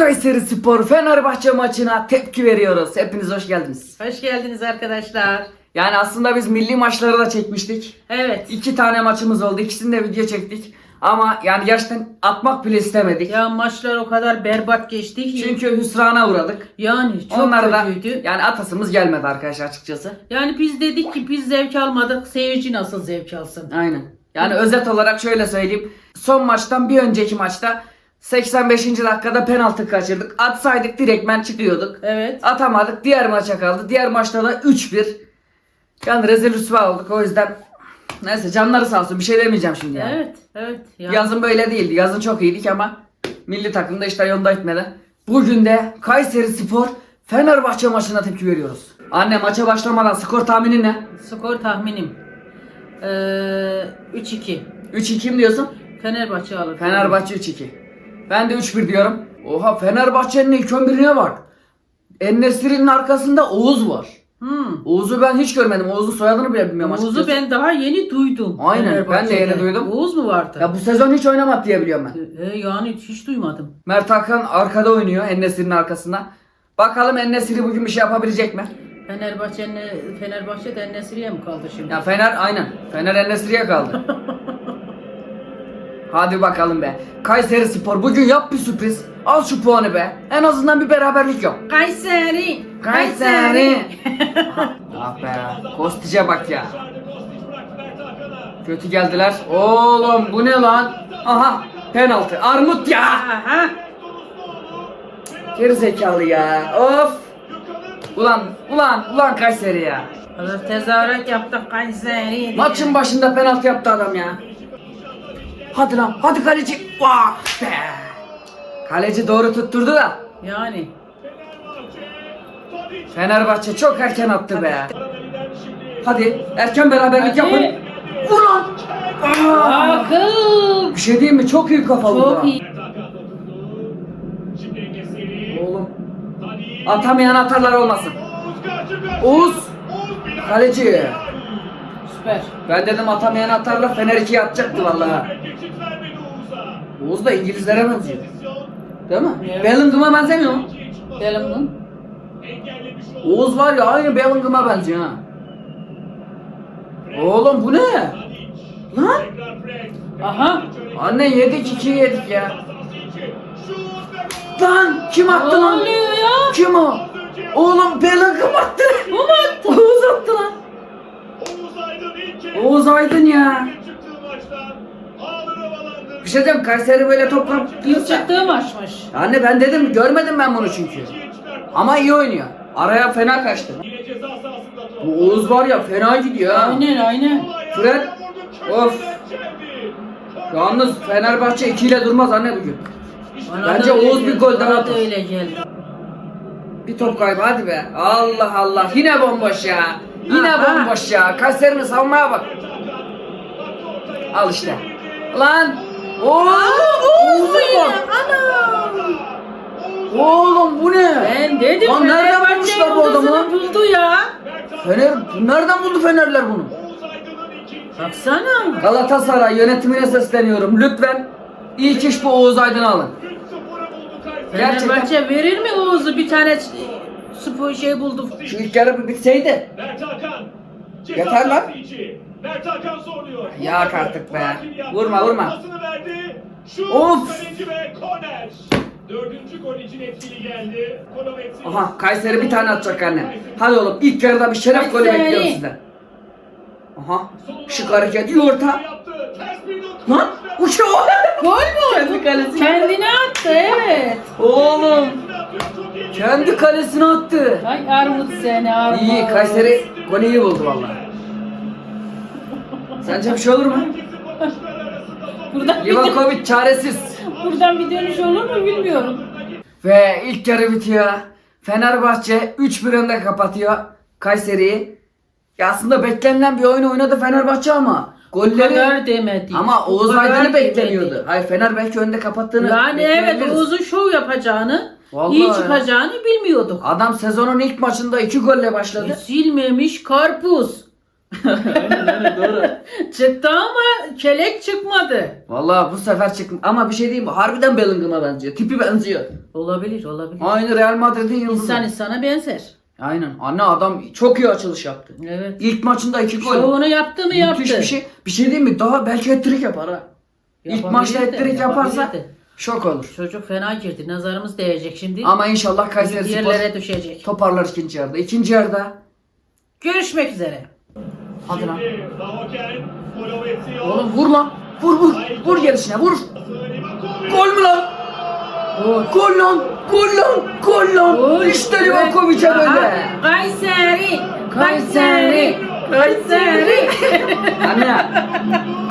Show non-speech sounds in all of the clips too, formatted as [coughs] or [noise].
Kayseri Spor Fenerbahçe maçına tepki veriyoruz. Hepiniz hoş geldiniz. Hoş geldiniz arkadaşlar. Yani aslında biz milli maçları da çekmiştik. Evet. İki tane maçımız oldu. İkisini de video çektik. Ama yani gerçekten atmak bile istemedik. Ya maçlar o kadar berbat geçti ki. Çünkü hüsrana uğradık. yani çok Onlara da kötüydü. yani atasımız gelmedi arkadaşlar açıkçası. Yani biz dedik ki biz zevk almadık. Seyirci nasıl zevk alsın? Aynen. Yani özet olarak şöyle söyleyeyim. Son maçtan bir önceki maçta 85. dakikada penaltı kaçırdık. Atsaydık direktmen çıkıyorduk. Evet. Atamadık. Diğer maça kaldı. Diğer maçta da 3-1. Yani rezil rüsva olduk. O yüzden neyse canları sağ olsun. Bir şey demeyeceğim şimdi yani. Evet. Evet. Yani Yazın böyle değildi. Yazın çok iyiydik ama milli takımda işte yolda gitmedi. Bugün de Kayseri Spor Fenerbahçe maçına tepki veriyoruz. Anne maça başlamadan skor tahmini ne? skor tahminim. Ee, 3-2. 3-2 mi diyorsun? Fenerbahçe alır. Fenerbahçe 3-2. Ben de 3-1 diyorum. Oha Fenerbahçe'nin ilk 11'ine bak. Ennesiri'nin arkasında Oğuz var. Hmm. Oğuz'u ben hiç görmedim. Oğuz'un soyadını bile bilmiyorum Oğuz'u açıkçası. ben daha yeni duydum. Aynen, ben de yeni duydum. Oğuz mu vardı? Ya bu sezon hiç oynamadı diye biliyorum ben. Ee, yani hiç duymadım. Mert Hakan arkada oynuyor Ennesiri'nin arkasında. Bakalım Ennesiri bugün bir şey yapabilecek mi? Fenerbahçe'nin Fenerbahçe'de Nesiriye mi kaldı şimdi? Ya Fener aynen. Fener Ennesiri'ye kaldı. [laughs] Hadi bakalım be. Kayseri Spor bugün yap bir sürpriz. Al şu puanı be. En azından bir beraberlik yok. Kayseri! Kayseri. ah be. Kostice bak ya. Kötü geldiler. Oğlum bu ne lan? Aha penaltı. Armut ya. Aha! Geri zekalı ya. Of. Ulan ulan ulan Kayseri ya. Tezahürat yaptık Kayseri. Maçın başında penaltı yaptı adam ya. Hadi lan hadi kaleci. Vah be. Kaleci doğru tutturdu da. Yani. Fenerbahçe çok erken attı be. Hadi erken beraberlik Hadi. yapın. Vur lan. Aa! Akıl! Bir şey diyeyim mi? Çok iyi kafa bu. Çok da. iyi. Oğlum. Atamayan atarlar olmasın. Oğuz. Kaleci. Süper. Ben dedim atamayan atarlar Fener 2'ye atacaktı vallahi. Oğuz da İngilizlere benziyor. Değil mi? Evet. Bellingham'a benzemiyor mu? Bellingham. Oğuz var ya aynı Bellingham'a benziyor ha. Oğlum bu ne? Lan? Aha! Anne yedik iki yedik ya. Lan kim attı lan? Kim o? Oğlum Bellingham attı. Bu mu attı? Oğuz attı lan. Oğuz Aydın ya. Bir şey diyeyim Kayseri böyle toplam İlk çıktığı maçmış. Anne ben dedim görmedim ben bunu çünkü. Ama iyi oynuyor. Araya fena kaçtı. Bu Oğuz var ya fena gidiyor ha. Aynen aynen. Fred. Of. Yalnız Fenerbahçe 2 ile durmaz anne bugün. Bana Bence da öyle Oğuz bir geldi, gol daha bana atar. öyle geldi. Bir top kaybı hadi be. Allah Allah yine bomboş ya. Yine Aha. bomboş ya. Kayseri'nin savunmaya bak. Al işte. Lan. Oğlum. Oğuz'a bak. Oğlum bu ne? Ben dedim Lan nereden bulmuşlar bu adamı? buldu ya. Fener, nereden buldu Fenerler bunu? Baksana. Galatasaray yönetimine sesleniyorum. Lütfen ilk iş bu Oğuz Aydın'ı alın. Gerçekten. Fenerbahçe verir mi Oğuz'u bir tane spor şey buldu. Şu ilk yarı bitseydi. Yeter lan. Mert Hakan zorluyor. Yak artık be. Vurma, vurma. Pasını verdi. Şut, Of. kaleci ve korner. Dördüncü gol için etkili geldi. Konometri. Aha Kayseri bir tane atacak anne. Hadi oğlum ilk yarıda bir şeref golü bekliyorum sizden. Aha şık hareket orta. Lan uçuyor. Gol mü? Kendi kalesine. Kendine attı evet. Oğlum. Kendi kalesine attı. Ay armut seni armut. İyi Kayseri golü iyi buldu vallahi. Sence bir şey olur mu? Buradan bir, Livakovic çaresiz. buradan bir dönüş olur mu bilmiyorum. Ve ilk yarı bitiyor. Fenerbahçe 3-1 önde kapatıyor Kayseri'yi. Ya aslında beklenilen bir oyun oynadı Fenerbahçe ama golleri kadar demedi. ama Oğuz kadar Aydın'ı demedi. bekleniyordu. Hayır Fener belki önde kapattığını Yani evet bekleyebiliriz. Oğuz'un şov yapacağını, Vallahi iyi ya. çıkacağını bilmiyorduk. Adam sezonun ilk maçında iki golle E, başladı. Silmemiş karpuz. aynen aynen doğru. [laughs] Çıktı ama kelek çıkmadı. Vallahi bu sefer çıktı. Ama bir şey diyeyim mi? Harbiden Bellingham'a benziyor. Tipi benziyor. Olabilir olabilir. Aynı Real Madrid'in yıldızı. İnsan insana benzer. Aynen. Anne adam çok iyi açılış yaptı. Evet. İlk maçında iki gol. Şovunu yaptı mı yaptı. Müthiş bir şey. Bir şey diyeyim mi? Daha belki hat-trick yapar ha. İlk maçta hat-trick yaparsa. Şok olur. Çocuk fena girdi. Nazarımız değecek şimdi. Ama inşallah Kayseri Spor yerlere düşecek. toparlar ikinci yarıda. İkinci yarıda Görüşmek üzere. hadi lan. Oğlum vur lan. Vur vur. Vur gelişine vur. Gol mü lan? Gol lan. Gol lan. Gol lan. İşte Livakovic'e böyle. Kayseri. Kayseri. Kayseri. Anne.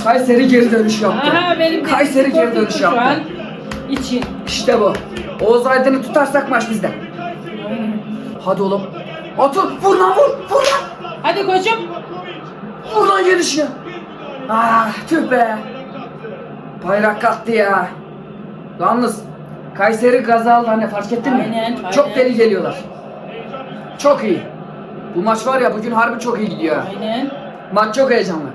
Kayseri geri dönüş yaptı. Aha benim de Kayseri geri dönüş şu an yaptı. İçin. İşte bu. Oğuz Aydın'ı tutarsak maç bizde. Hadi oğlum. Atın. Vur lan vur. Vur lan. Hadi koçum. Vur lan gelişine. Ah tüh be. Bayrak kalktı ya. Yalnız Kayseri gaza aldı hani fark ettin mi? Aynen, Çok aynen. deli geliyorlar. Çok iyi. Bu maç var ya bugün harbi çok iyi gidiyor. Aynen. Maç çok heyecanlı.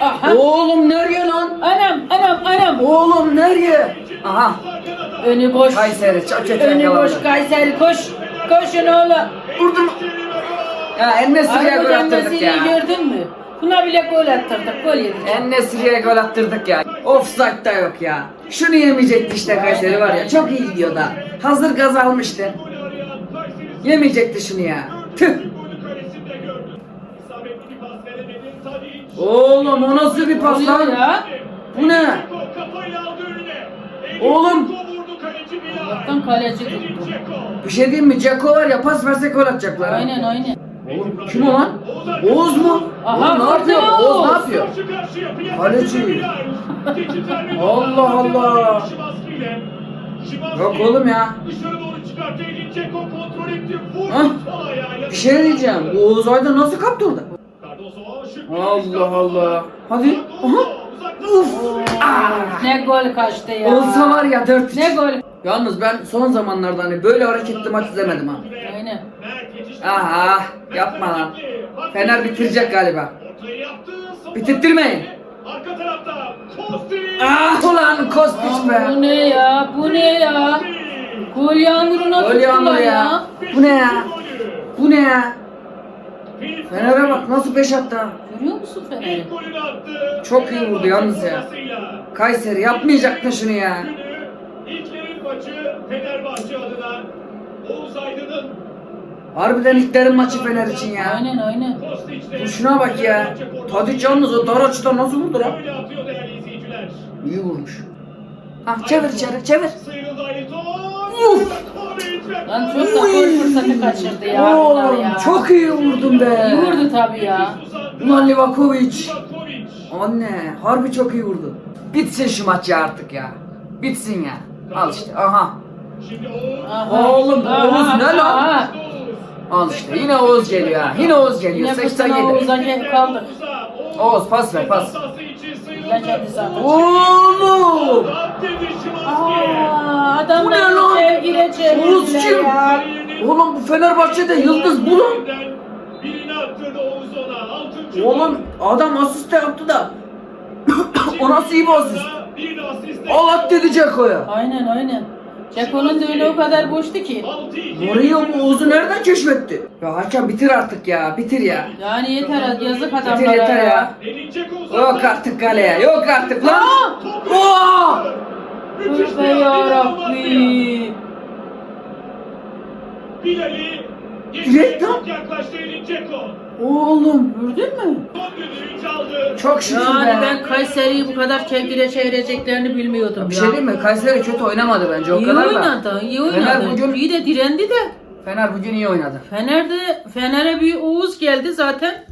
Aha. Oğlum nereye lan? Anam anam anam. Oğlum nereye? Aha Önü boş. Kayseri çok kötü Önü boş yakalandı. Kayseri koş. Koşun oğlum. Vurdum. Ya Ennesiri'ye gol Arkadan attırdık ya. gördün mü? Buna bile gol attırdık. Gol yedik. Ennesiri'ye gol attırdık ya. Offside da yok ya. Şunu yemeyecekti işte Kayseri var ya. Çok iyi gidiyor da. Hazır gaz almıştı. Yemeyecekti şunu ya. Tüh. Oğlum o nasıl bir pas Oluyor lan? ya. Bu ne? Oğlum. Allah'tan kaleci tuttu. Bir şey diyeyim mi? Ceko var ya pas verse gol atacaklar. ha. Aynen aynen. Oğlum kim o lan? Oğuz mu? Aha, Oğlum ne yapıyor? Fırtına Oğuz ne Oğuz. yapıyor? Kaleci. Allah Allah. Yok oğlum ya. Dışarı doğru çıkarttı Edin Dzeko kontrol etti. Vurdu Hah. sol ayağıyla. Bir şey diyeceğim. Oğuz Aydın nasıl kaptı orada? Cardoso şık bir Allah Allah. Hadi. Aha. Uf. Ah. Ne gol kaçtı ya. Olsa var ya 4 Ne gol. Yalnız ben son zamanlarda hani böyle hareketli maç izlemedim ha. Aynen. Aha yapma lan. Fener bitirecek galiba. Bitirttirmeyin. Arka tarafta Kosti. Ah ulan Kostić Bu be. ne ya? Bu ne ya? Gol yağmuruna Gol yağmuru tuttular ya. ya. Bu ne ya? Bu ne ya? Fener'e bak nasıl 5 attı ha. Görüyor musun Fener'i? İlk golünü attı. Çok iyi vurdu yalnız ya. Kayseri yapmayacaktın şunu ya. İlklerin maçı Fenerbahçe adına Oğuz Aydın'ın Harbiden ilklerin maçı Fener için ya. Aynen aynen. Bu şuna bak ya. Tadiç yalnız o dar açıdan nasıl vurdu lan? İyi vurmuş. Ah çevir içeri çevir. Uf! Lan çok da gol fırsatı kaçırdı ya. bunlar Oğlum ya. çok iyi vurdun be. İyi vurdu tabii ya. Ulan Livakovic. Anne harbi çok iyi vurdu. Bitsin şu maç ya artık ya. Bitsin ya. Al işte aha. Aha. Oğlum, Oğuz ne lan? aha. Al işte yine Oğuz geliyor ha. Yine Oğuz geliyor. Yine fırsatına 87. Oğuz'a gel- kaldık. Oğuz, pas ver, pas. Kendi zaten. Oğlum. Aa, Bu ne lan? sevgile Oğuz çevirdiler kim? ya. Oğlum bu Fenerbahçe'de yıldız bu lan. Birini attırdı Oğuz ona. Altıncı Oğlum adam asist de yaptı da. [coughs] o nasıl iyi bir asist? Bir de asist. Al at dedi Ceko'ya. Aynen aynen. Ceko'nun da o kadar boştu ki. Altı iki. Mourinho bu Oğuz'u nereden keşfetti? Ya hakem bitir artık ya. Bitir ya. Yani yeter yazık Bitir adamlara yeter ya. Edin Dzeko uzattı. Yok artık kaleye. Yok artık lan. Oo! Tövbe bir yarabbi. Bilal'i Direkt lan. çok yaklaştı Dzeko. Oğlum. Gördün mü? Çok şükür Yani be. ben Kayseri'yi bu kadar kevgire çevireceklerini bilmiyordum Bir ya. şey diyeyim mi? Kayseri kötü oynamadı bence o iyi kadar da. oynadı, iyi oynadı. Fener bugün- İyi de direndi de. Fener bugün iyi oynadı. Fener'de Fener'e bir Oğuz geldi zaten.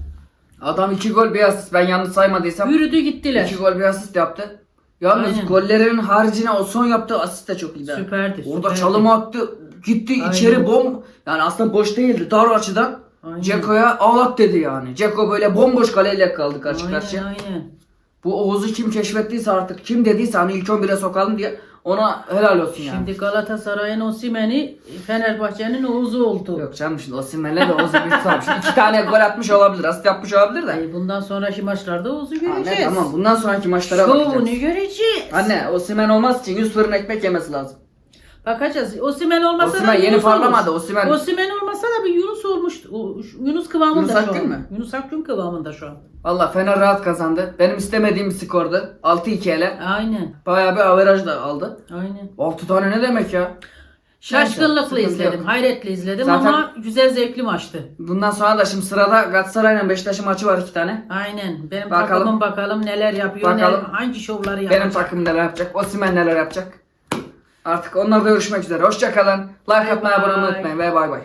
Adam iki gol bir asist. Ben yanlış saymadıysam. Yürüdü gittiler. iki gol bir asist yaptı. Yalnız Aynen. gollerinin haricine o son yaptığı asist de çok iyiydi. Süperdi. Orada süperdi. çalım attı. Gitti Aynen. içeri bom. Yani aslında boş değildi. Dar açıdan. Ceko'ya ağlat dedi yani. Ceko böyle bomboş kaleyle kaldı karşı Aynen, karşıya. Aynen. Bu Oğuz'u kim keşfettiyse artık kim dediyse hani ilk 11'e sokalım diye Ona helal olsun yani. Şimdi Galatasaray'ın Osimhen'i Fenerbahçe'nin Oğuz'u oldu. Yok canım şimdi Osimhen'le de Oğuz'u bir tutarmış. İki tane gol atmış olabilir. Asist yapmış olabilir de. Ay, bundan sonraki maçlarda Oğuz'u göreceğiz. Anne tamam bundan sonraki maçlara Şovunu bakacağız. göreceğiz. Anne Osimhen olmaz için 100 fırın ekmek yemesi lazım. Bakacağız. Osimhen olmasa Osimhen da yeni Yunus parlamadı, olur. Osimhen- Osimhen olmasa da bir Yunus olmuş. O- Yunus kıvamında Yunus şu Akgün an. mü? Yunus Akgün kıvamında şu an. Valla Fener rahat kazandı. Benim istemediğim bir skordu. 6-2 ele. Aynen. Bayağı bir averaj da aldı. Aynen. 6 tane ne demek ya? Şaşkınlıkla sıkıntı izledim. yok. Hayretle izledim Zaten- ama güzel zevkli maçtı. Bundan sonra da şimdi sırada Galatasaray'la Beşiktaş'ın maçı var iki tane. Aynen. Benim Bakalım. takımım bakalım neler yapıyor, Bakalım. neler- hangi şovları yapacak. Benim takım neler yapacak, Osimhen neler yapacak. Artık onlarla görüşmek üzere. Hoşçakalın. Like atmayı, abone olmayı unutmayın ve bay bay.